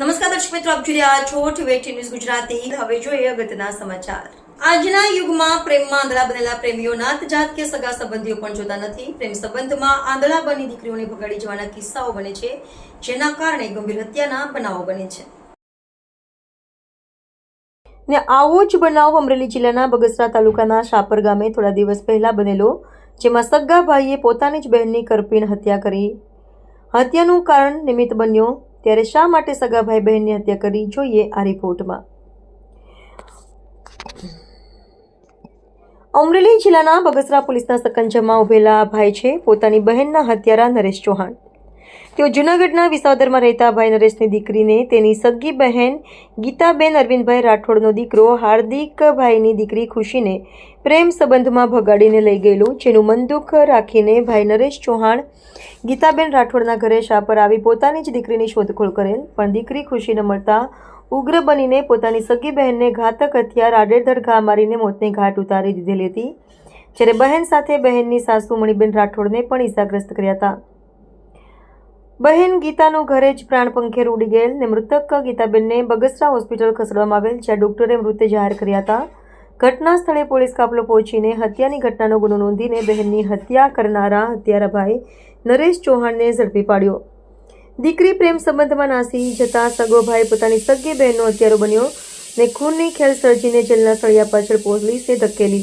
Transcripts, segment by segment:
નમસ્કાર દર્શક મિત્રો, આપ જોઈ રહ્યા છો ટીવી ન્યૂઝ ગુજરાતી. હવે જોઈએ અગત્યના સમાચાર. આજના યુગમાં પ્રેમમાં આંધળા બનેલા પ્રેમીઓ નાત જાત કે સગા સંબંધીઓ પણ જોતા નથી. પ્રેમ સંબંધમાં આંધળા બની દીકરીઓને ભગાડી જવાના કિસ્સાઓ બને છે, જેના કારણે ગંભીર હત્યાના બનાવો બને છે. ને આવો જ બનાવ અમરેલી જિલ્લાના બગસરા તાલુકાના શાપર ગામે થોડા દિવસ પહેલા બનેલો, જેમાં સગ્ગા ભાઈએ પોતાની જ બહેનની કરપીણ હત્યા કરી. હત્યાનું કારણ નિમિત્ત બન્યો ત્યારે શા માટે સગા ભાઈ બહેનની હત્યા કરી જોઈએ આ રિપોર્ટમાં? અમરેલી જિલ્લાના બગસરા પોલીસના સકંજામાં ઉભેલા ભાઈ છે. પોતાની બહેનના હત્યારા નરેશ ચૌહાણ. તેઓ જૂનાગઢના વિસાવદરમાં રહેતા ભાઈ નરેશની દીકરીને તેની સગી બહેન ગીતાબેન અરવિંદભાઈ રાઠોડનો દીકરો હાર્દિકભાઈની દીકરી ખુશીને પ્રેમ સંબંધમાં ભગાડીને લઈ ગયેલું, જેનું મનદુખ રાખીને ભાઈ નરેશ ચૌહાણ ગીતાબેન રાઠોડના ઘરે શા પર આવી પોતાની જ દીકરીની શોધખોળ કરેલ, પણ દીકરી ખુશી ન મળતા ઉગ્ર બનીને પોતાની સગી બહેનને ઘાતક હથિયાર આડેધડ ઘા મારીને મોતને ઘાટ ઉતારી દીધેલી હતી, જ્યારે બહેન સાથે બહેનની સાસુ મણિબેન રાઠોડને પણ ઈજાગ્રસ્ત કર્યા હતા. બહેન ગીતાનું ઘરે જ પ્રાણ પંખેર ઉડી ગયેલ ને મૃતક ગીતાબેનને બગસરા હોસ્પિટલ ખસેડવામાં આવેલ, જ્યાં ડોક્ટરે મૃત્યુ જાહેર કર્યા હતા. ઘટના સ્થળે પોલીસ કાફલો પહોંચીને હત્યાની ઘટનાનો ગુનો નોંધીને બહેનની હત્યા કરનારા હત્યારાભાઈ નરેશ ચૌહાણને ઝડપી પાડ્યો. દીકરી પ્રેમ સંબંધમાં નાસી જતા સગોભાઈ પોતાની સગી બહેનનો હત્યારો બન્યો ને ખૂનની ખેલ સર્જીને જેલના સળિયા પાછળ પોલીસે ધકેલી.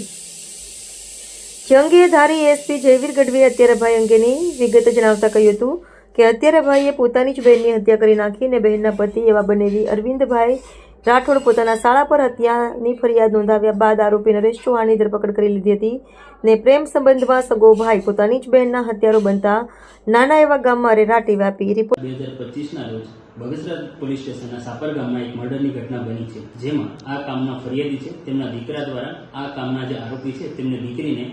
જંગીએ ધારી એસપી જયવીર ગઢવીએ હત્યારાભાઈ અંગેની વિગત જણાવતા કહ્યું હતું કે હત્યારાભાઈએ પોતાની જ બહેનની હત્યા કરી નાખી અને બહેનના પતિ એવા બનેવી અરવિંદભાઈ રાઠોડ પોતાના શાળા પર હત્યાની ફરિયાદ નોંધાવ્યા બાદ આરોપી નરેશ ચૌહાણની ધરપકડ કરી લીધી હતી ને પ્રેમ સંબંધમાં સગો ભાઈ પોતાની જ બહેનના હત્યારો બનતા નાના એવા ગામમાં રેરાટી વ્યાપી રિપોર્ટ બે હજાર પચીસના રોજ બગસરા પોલીસ સ્ટેશનના સાપર ગામમાં એક મર્ડરની ઘટના બની છે, જેમાં આ કામના ફરિયાદી છે, તેમના દીકરા દ્વારા આ કામના જે આરોપી છે, તેમને દીકરીને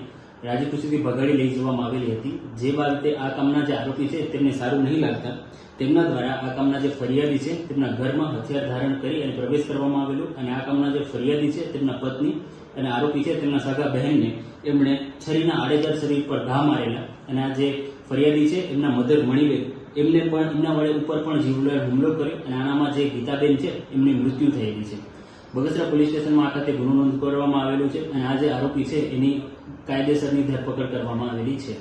રાજીખુશીથી ભગાડી લઈ જવામાં આવેલી હતી. જે બાબતે આ કામના જે આરોપી છે તેમને સારું નહીં લાગતા. તેમના દ્વારા આ કામના જે ફરિયાદી છે તેમના ઘરમાં હથિયાર ધારણ કરી અને પ્રવેશ કરવામાં આવેલો અને આ કામના જે ફરિયાદી છે તેમના પત્ની અને આરોપી છે તેમના સગા બહેનને એમણે છરીના આડેદાર શરીર પર ઘા મારેલા અને આ જે ફરિયાદી છે એમના મધર મણીબેન એમને પણ એમના વડે ઉપર પણ જીવલેણ હુમલો કર્યો અને આનામાં જે ગીતાબેન છે એમની મૃત્યુ થયેલી છે. બગસરા પોલીસ સ્ટેશનમાં આ ખાતે ગુનો નોંધ કરવામાં આવેલો છે અને આ જે આરોપી છે એની કાયદેસરની ધરપકડ કરવામાં આવેલી છે.